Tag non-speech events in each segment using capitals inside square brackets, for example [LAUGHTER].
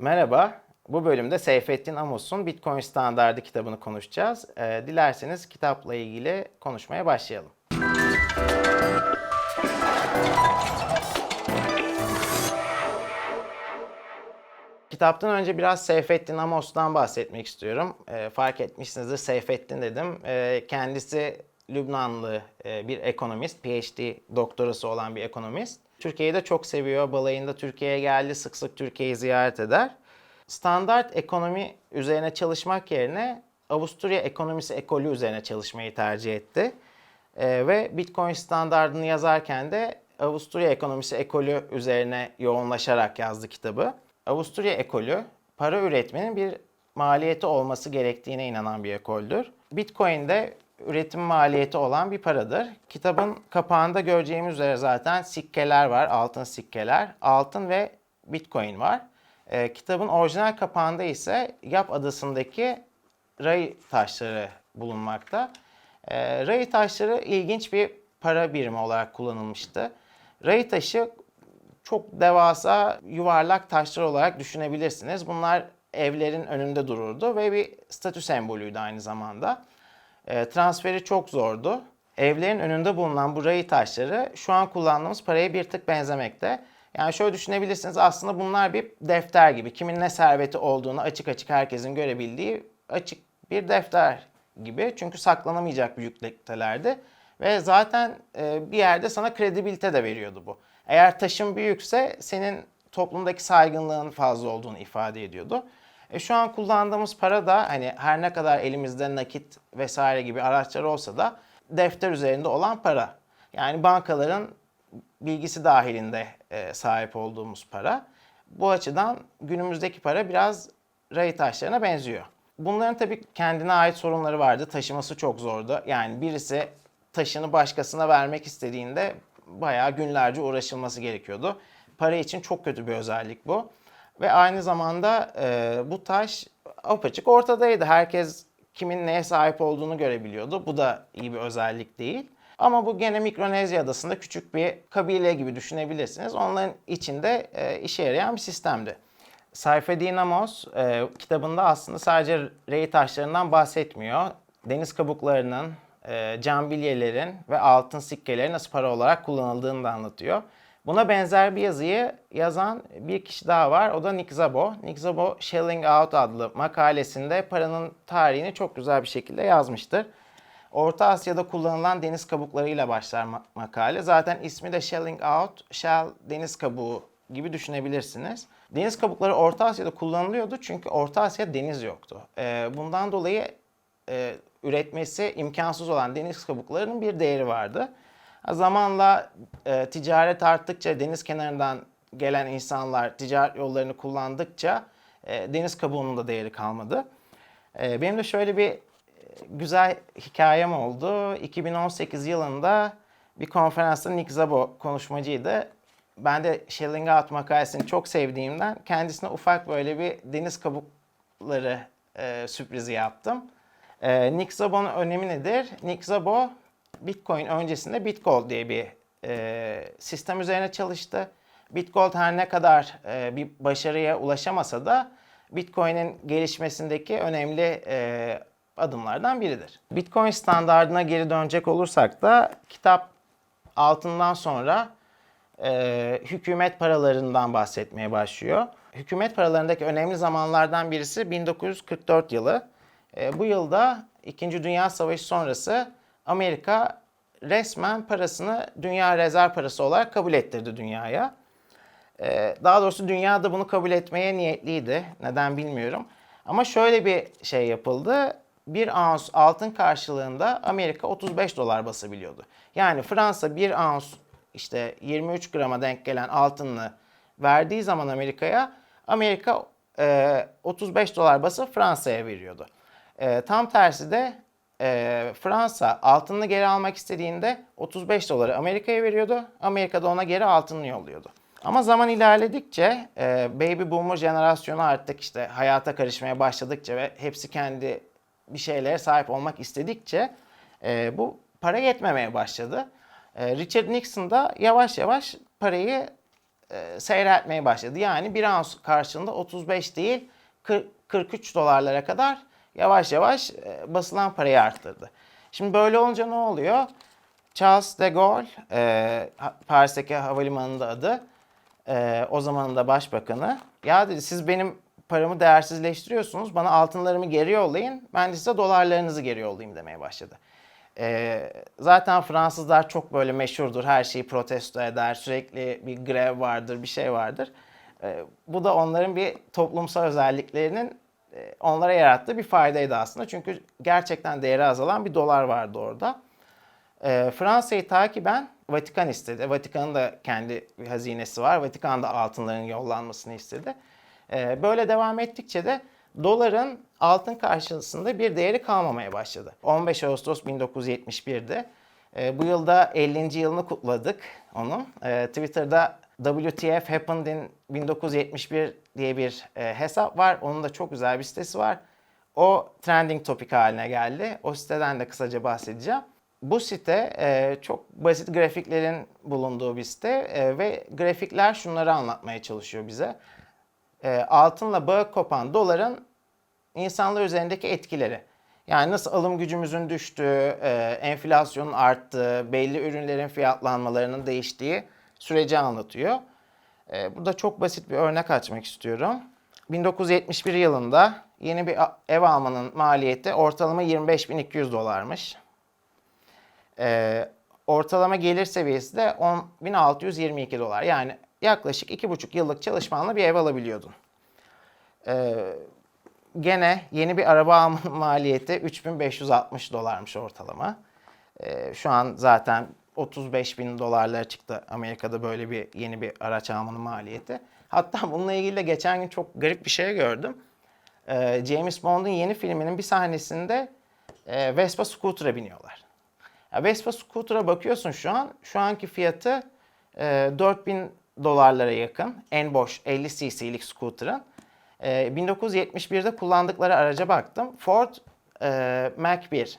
Merhaba, bu bölümde Seyfettin Amos'un Bitcoin Standardı kitabını konuşacağız. Ee, dilerseniz kitapla ilgili konuşmaya başlayalım. Kitaptan önce biraz Seyfettin Amos'tan bahsetmek istiyorum. Ee, fark etmişsinizdir Seyfettin dedim. Ee, kendisi Lübnanlı e, bir ekonomist, PhD doktorası olan bir ekonomist. Türkiye'yi de çok seviyor. Balayında Türkiye'ye geldi, sık sık Türkiye'yi ziyaret eder. Standart ekonomi üzerine çalışmak yerine Avusturya ekonomisi ekolü üzerine çalışmayı tercih etti. Ee, ve Bitcoin standardını yazarken de Avusturya ekonomisi ekolü üzerine yoğunlaşarak yazdı kitabı. Avusturya ekolü para üretmenin bir maliyeti olması gerektiğine inanan bir ekoldür. Bitcoin de üretim maliyeti olan bir paradır. Kitabın kapağında göreceğimiz üzere zaten sikkeler var, altın sikkeler, altın ve Bitcoin var. Ee, kitabın orijinal kapağında ise Yap adasındaki ray taşları bulunmakta. Ee, ray taşları ilginç bir para birimi olarak kullanılmıştı. Ray taşı çok devasa yuvarlak taşlar olarak düşünebilirsiniz. Bunlar evlerin önünde dururdu ve bir statü sembolüydü aynı zamanda. E, transferi çok zordu. Evlerin önünde bulunan bu ray taşları şu an kullandığımız paraya bir tık benzemekte. Yani şöyle düşünebilirsiniz aslında bunlar bir defter gibi. Kimin ne serveti olduğunu açık açık herkesin görebildiği açık bir defter gibi. Çünkü saklanamayacak büyüklüktelerdi. Ve zaten e, bir yerde sana kredibilite de veriyordu bu. Eğer taşın büyükse senin toplumdaki saygınlığın fazla olduğunu ifade ediyordu. E şu an kullandığımız para da hani her ne kadar elimizde nakit vesaire gibi araçlar olsa da defter üzerinde olan para. Yani bankaların bilgisi dahilinde e, sahip olduğumuz para. Bu açıdan günümüzdeki para biraz ray taşlarına benziyor. Bunların tabii kendine ait sorunları vardı. Taşıması çok zordu. Yani birisi taşını başkasına vermek istediğinde bayağı günlerce uğraşılması gerekiyordu. Para için çok kötü bir özellik bu. Ve aynı zamanda e, bu taş apaçık ortadaydı. Herkes kimin neye sahip olduğunu görebiliyordu. Bu da iyi bir özellik değil. Ama bu gene Mikronezya adasında küçük bir kabile gibi düşünebilirsiniz. Onların içinde e, işe yarayan bir sistemdi. Sayfedin Amos e, kitabında aslında sadece rey taşlarından bahsetmiyor. Deniz kabuklarının, e, bilyelerin ve altın sikkelerin nasıl para olarak kullanıldığını da anlatıyor. Buna benzer bir yazıyı yazan bir kişi daha var. O da Nick Szabo. Nick Szabo Shelling Out adlı makalesinde paranın tarihini çok güzel bir şekilde yazmıştır. Orta Asya'da kullanılan deniz kabuklarıyla başlar ma- makale. Zaten ismi de Shelling Out, Shell deniz kabuğu gibi düşünebilirsiniz. Deniz kabukları Orta Asya'da kullanılıyordu çünkü Orta Asya deniz yoktu. Ee, bundan dolayı e, üretmesi imkansız olan deniz kabuklarının bir değeri vardı. Zamanla e, ticaret arttıkça deniz kenarından gelen insanlar ticaret yollarını kullandıkça e, deniz kabuğunun da değeri kalmadı. E, benim de şöyle bir e, güzel hikayem oldu. 2018 yılında bir konferansta Nick Szabo konuşmacıydı. Ben de Shelling Out makalesini çok sevdiğimden kendisine ufak böyle bir deniz kabukları e, sürprizi yaptım. E, Nick Szabo'nun önemi nedir? Nick Szabo Bitcoin öncesinde Bitgold diye bir e, sistem üzerine çalıştı. Bitgold her ne kadar e, bir başarıya ulaşamasa da Bitcoin'in gelişmesindeki önemli e, adımlardan biridir. Bitcoin standardına geri dönecek olursak da kitap altından sonra e, hükümet paralarından bahsetmeye başlıyor. Hükümet paralarındaki önemli zamanlardan birisi 1944 yılı. E, bu yılda İkinci Dünya Savaşı sonrası Amerika resmen parasını dünya rezerv parası olarak kabul ettirdi dünyaya. Ee, daha doğrusu dünya da bunu kabul etmeye niyetliydi. Neden bilmiyorum. Ama şöyle bir şey yapıldı. Bir ounce altın karşılığında Amerika 35 dolar basabiliyordu. Yani Fransa bir ounce işte 23 grama denk gelen altınını verdiği zaman Amerika'ya Amerika e, 35 dolar basıp Fransa'ya veriyordu. E, tam tersi de e, Fransa altınını geri almak istediğinde 35 doları Amerika'ya veriyordu. Amerika da ona geri altınını yolluyordu. Ama zaman ilerledikçe e, baby boomer jenerasyonu artık işte hayata karışmaya başladıkça ve hepsi kendi bir şeylere sahip olmak istedikçe e, bu para yetmemeye başladı. E, Richard Nixon da yavaş yavaş parayı e, seyreltmeye başladı. Yani bir ounce karşılığında 35 değil 40 43 dolarlara kadar yavaş yavaş e, basılan parayı arttırdı. Şimdi böyle olunca ne oluyor? Charles de Gaulle, e, Paris'teki havalimanında adı, e, o zamanın da başbakanı. Ya dedi siz benim paramı değersizleştiriyorsunuz, bana altınlarımı geri yollayın, ben de size dolarlarınızı geri yollayayım demeye başladı. E, zaten Fransızlar çok böyle meşhurdur, her şeyi protesto eder, sürekli bir grev vardır, bir şey vardır. E, bu da onların bir toplumsal özelliklerinin onlara yarattığı bir faydaydı aslında. Çünkü gerçekten değeri azalan bir dolar vardı orada. E, Fransa'yı takiben Vatikan istedi. Vatikan'ın da kendi hazinesi var. Vatikan da altınların yollanmasını istedi. E, böyle devam ettikçe de doların altın karşısında bir değeri kalmamaya başladı. 15 Ağustos 1971'de e, bu yılda 50. yılını kutladık onun. E, Twitter'da WTF Happened in 1971 diye bir e, hesap var. Onun da çok güzel bir sitesi var. O trending topic haline geldi. O siteden de kısaca bahsedeceğim. Bu site e, çok basit grafiklerin bulunduğu bir site e, ve grafikler şunları anlatmaya çalışıyor bize. E, altınla bağı kopan doların insanlar üzerindeki etkileri. Yani nasıl alım gücümüzün düştüğü, e, enflasyonun arttığı, belli ürünlerin fiyatlanmalarının değiştiği süreci anlatıyor. E, burada çok basit bir örnek açmak istiyorum. 1971 yılında yeni bir ev almanın maliyeti ortalama 25.200 dolarmış. E, ortalama gelir seviyesi de 10.622 dolar. Yani yaklaşık 2,5 yıllık çalışmanla bir ev alabiliyordun. E, gene yeni bir araba almanın [LAUGHS] maliyeti 3560 dolarmış ortalama. Ee, şu an zaten 35 bin dolarlara çıktı Amerika'da böyle bir yeni bir araç almanın maliyeti. Hatta bununla ilgili de geçen gün çok garip bir şey gördüm. Ee, James Bond'un yeni filminin bir sahnesinde e, Vespa scooter'a biniyorlar. Ya Vespa scooter'a bakıyorsun şu an. Şu anki fiyatı e, 4000 dolarlara yakın. En boş 50 cc'lik scooter'ın. E, 1971'de kullandıkları araca baktım. Ford e, Mac 1.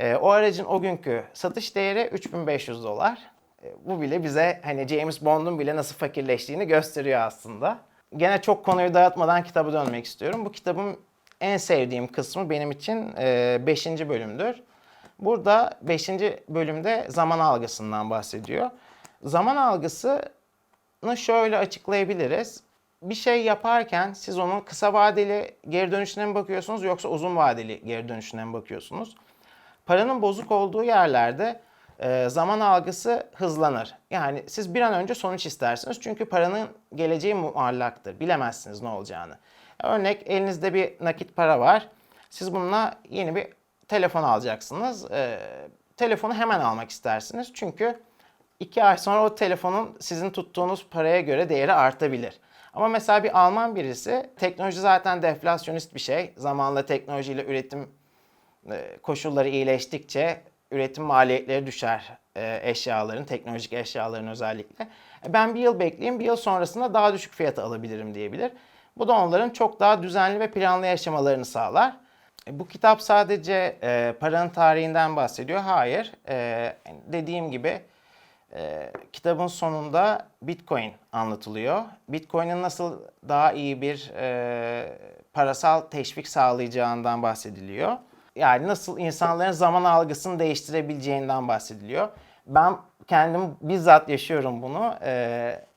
E, o aracın o günkü satış değeri 3500 dolar. E, bu bile bize hani James Bond'un bile nasıl fakirleştiğini gösteriyor aslında. Gene çok konuyu dağıtmadan kitaba dönmek istiyorum. Bu kitabın en sevdiğim kısmı benim için 5. bölümdür. Burada 5. bölümde zaman algısından bahsediyor. Zaman algısını şöyle açıklayabiliriz. Bir şey yaparken siz onun kısa vadeli geri dönüşüne mi bakıyorsunuz yoksa uzun vadeli geri dönüşüne mi bakıyorsunuz? Paranın bozuk olduğu yerlerde e, zaman algısı hızlanır. Yani siz bir an önce sonuç istersiniz çünkü paranın geleceği muallaktır. Bilemezsiniz ne olacağını. Örnek elinizde bir nakit para var. Siz bununla yeni bir telefon alacaksınız. E, telefonu hemen almak istersiniz. Çünkü iki ay sonra o telefonun sizin tuttuğunuz paraya göre değeri artabilir. Ama mesela bir Alman birisi teknoloji zaten deflasyonist bir şey. Zamanla teknolojiyle üretim koşulları iyileştikçe üretim maliyetleri düşer e, eşyaların, teknolojik eşyaların özellikle. E, Ben bir yıl bekleyeyim, bir yıl sonrasında daha düşük fiyata alabilirim diyebilir. Bu da onların çok daha düzenli ve planlı yaşamalarını sağlar. E, Bu kitap sadece e, paranın tarihinden bahsediyor. Hayır. E, dediğim gibi e, kitabın sonunda Bitcoin anlatılıyor. Bitcoin'in nasıl daha iyi bir e, parasal teşvik sağlayacağından bahsediliyor. Yani nasıl insanların zaman algısını değiştirebileceğinden bahsediliyor. Ben kendim bizzat yaşıyorum bunu. E,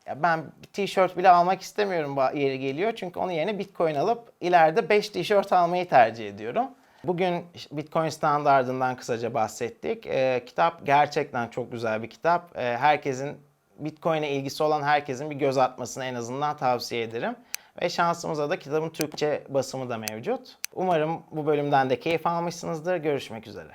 ya ben tişört bile almak istemiyorum yeri geliyor. Çünkü onun yerine Bitcoin alıp ileride 5 tişört almayı tercih ediyorum. Bugün Bitcoin standardından kısaca bahsettik. Ee, kitap gerçekten çok güzel bir kitap. Ee, herkesin Bitcoin'e ilgisi olan herkesin bir göz atmasını en azından tavsiye ederim. Ve şansımıza da kitabın Türkçe basımı da mevcut. Umarım bu bölümden de keyif almışsınızdır. Görüşmek üzere.